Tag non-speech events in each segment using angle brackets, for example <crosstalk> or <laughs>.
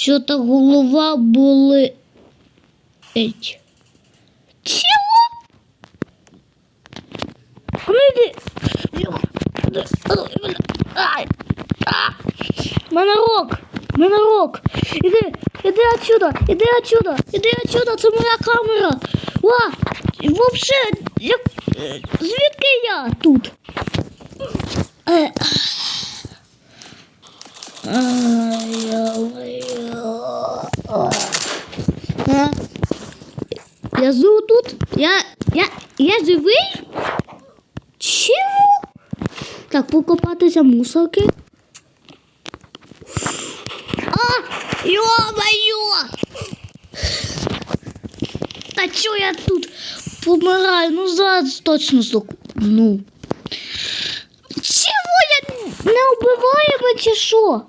Що то голова болить. Чого? Ай. Монорог. Монорог. Іди, іди отсюда, іди отсюда, іди отсюда, це моя камера. Ва, вообще, як, звідки я тут? Е. А? Я зу тут? Я, я, я живий? Чому? Так, покопатися мусорки. А! Йо-моє! Та чо я тут помираю? Ну зараз точно здох. Ну. Чого я не вбиваємо чи що?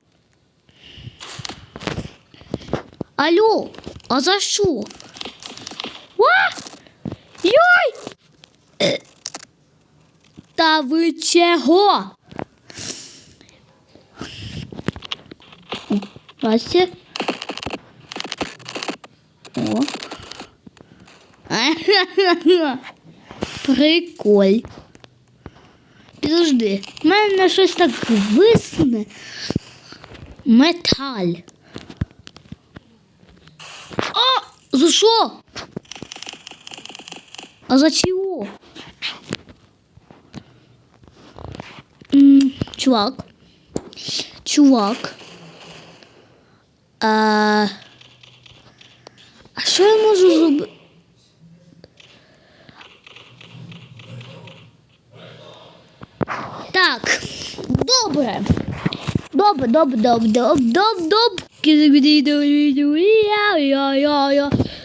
Алло, а за що? А! Йой! Е, Та ви чого? О, Настя. <laughs> О. Приколь. Підожди, в мене щось так висне. Металь. А! За що? А за чого? Чувак. Чувак. А, а що я можу зробити? Так, добре. Добре, добре, добре, добре, добре, добре.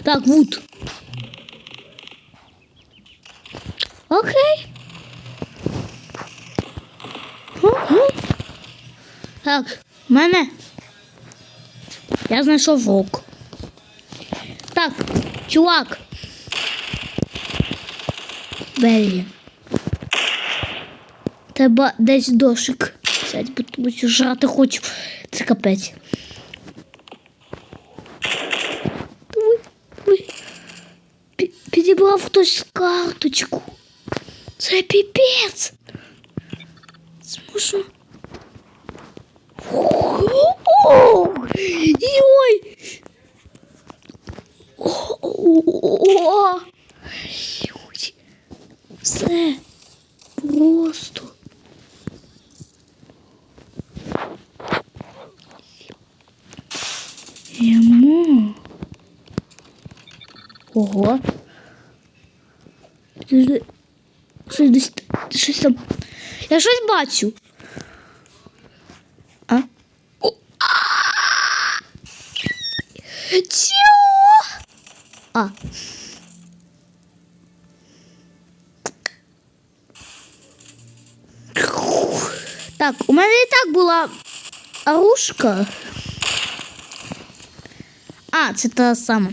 Так, вуд. Окей. Так, мене. Я знайшов рок. Так, чувак. Блін. Треба десь дошик. Сядь, бо тому що жрати хочу. Це капець. Ой, ой. Пі- Підібрав хтось карточку. Це піпець. Зможу. Ох, Йой. О, Йой. Все просто. Ого. Підожди. Щось десь щось там. Я щось бачу. А? О, а! Чого? А. Так, у мене і так була оружка. А, це та сама.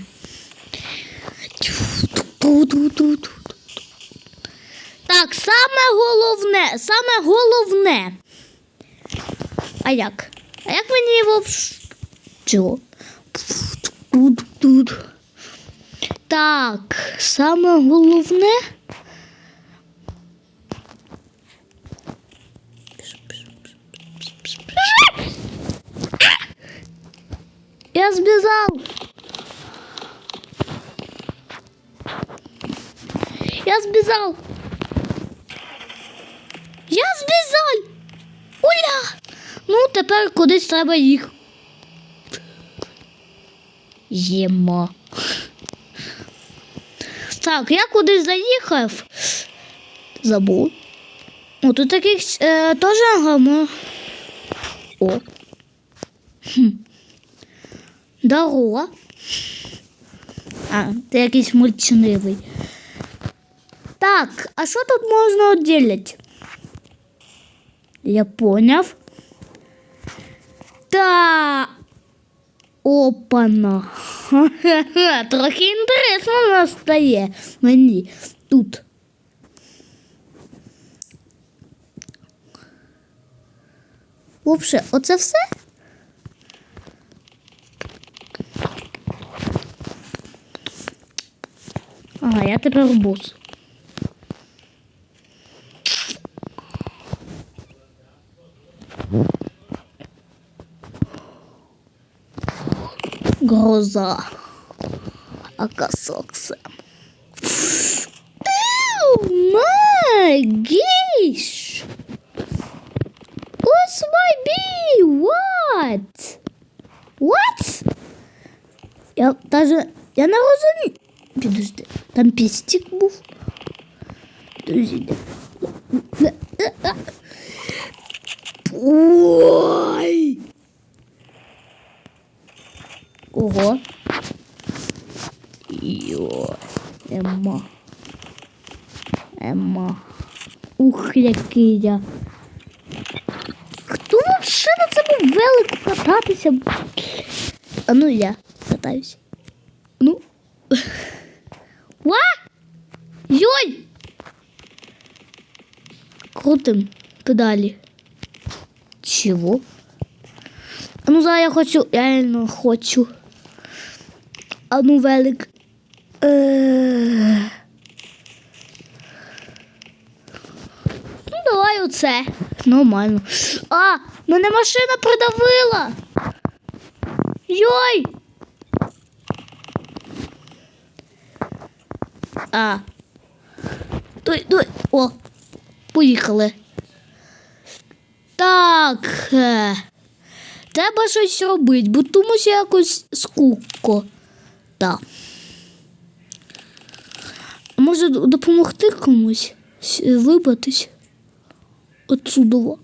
Так, саме головне, саме головне. А як? А як мені його Чого? Так, саме головне. Я сбежал. Я сбежал. Я збіжав. Уля! Ну, тепер кудись треба їх. Їмо. Так, я кудись заїхав. Забув. О, тут таких е, теж гамма. О. Хм. Дорога. А, ти якийсь мульчнивий. Так, а что тут можно отделить? Я понял. Та. Опана. <laughs> Трохи інтересно настає мені тут. Вообще, оце все? Ага, я тепер бус. Бос. Гроза. Акасокса. Oh my gosh! What's my bee? What? What? Я даже... Я не розумію. Підожди, там пістик був. Подожди. Ой! Ого. Йо, Емма. Емма. Ух, який я. Хто вообще на цьому велику кататися? А ну я катаюсь. Ну. Ва! Йой! Крутим педалі. Чего? А ну зараз я хочу, я реально хочу. А ну велик. Е... Ну, давай оце. Нормально. А, мене машина придавила. Йой! А. Дуй, дуй. О, поїхали. Так. е, Треба щось робити, бо тому якось скупко. Так. Може допомогти комусь вибратись отсюдова.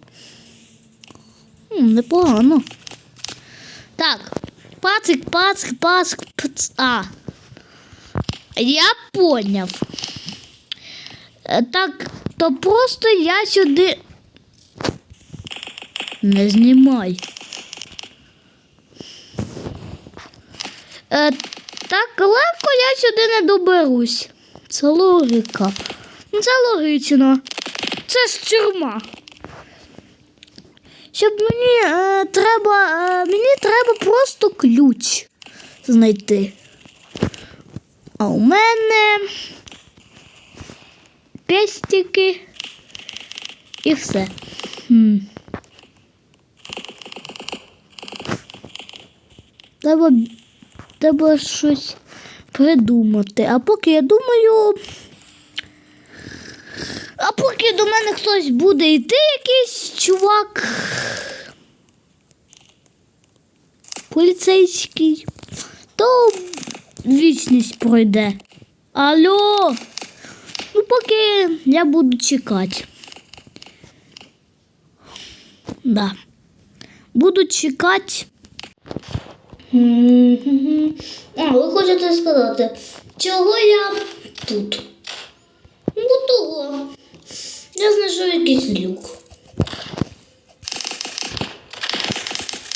Непогано. Так. Пацик, пацик, пацик, пац. А. Я поняв. Е, Так, то просто я сюди. Не знімай. Так легко я сюди не доберусь. Це логіка. Ну, Це логічно. Це ж тюрма. Щоб мені е, треба. Е, мені треба просто ключ знайти. А у мене пестики і все. Хм. Треба, треба щось придумати. А поки я думаю. А поки до мене хтось буде йти, якийсь чувак. Поліцейський, то вічність пройде. Алло. Ну, поки я буду чекати. Да. Буду чекати. А, ви хочете сказати, чого я тут? Ну, того. Я знайшов якийсь люк.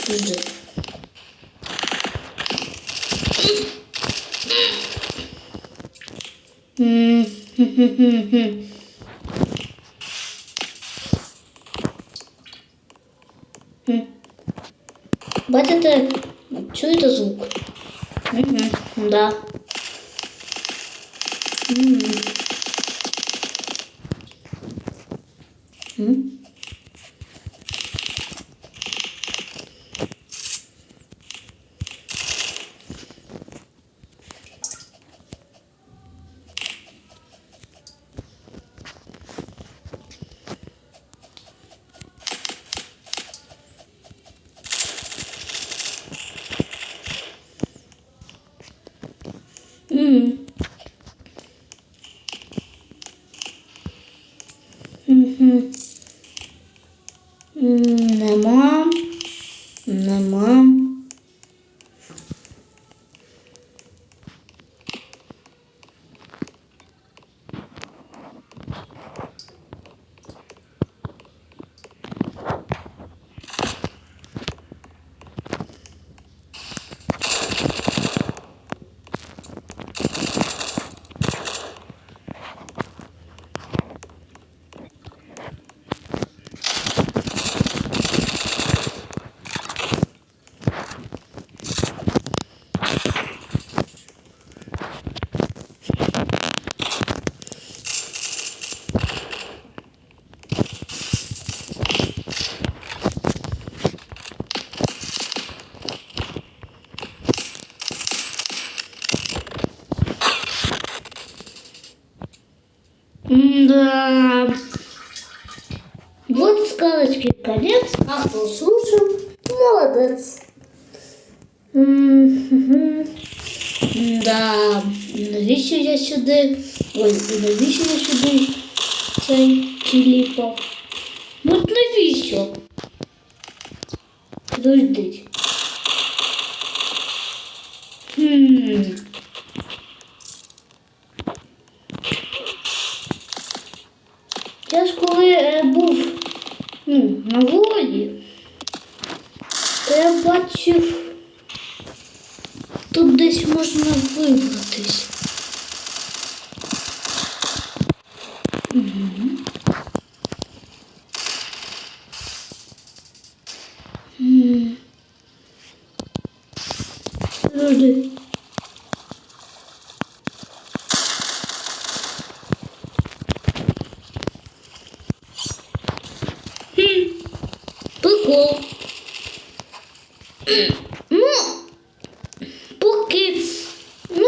Жди. Бачите, чуєте звук? Угу, да. М. Mm. Молодец. Мгм. Да, навіщо я сюди? Ой, навіщо я сюди цей тіліпав? Ну навіщо? Подождіть. Хм. Я ж коли е, був ну, на волі, я бачив, тут десь можна вибратись. Мгм. М. Подожди. Хм, Прикол. Ну, поки, ну,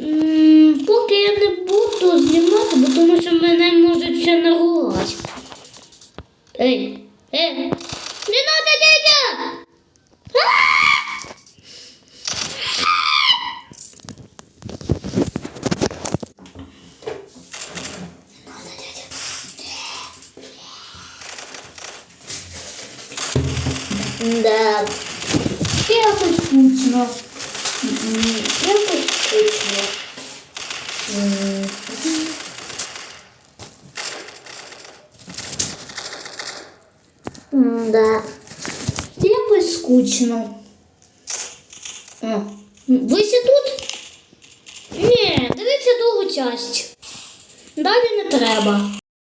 м, поки я не буду знімати, бо мене можуть ще наругати. Ей, ей, не надо, дядя! Да. Якось скучно. М, Якось скучно. Якось А. О, ви тут? Ні, дивіться другу часть. Далі не треба.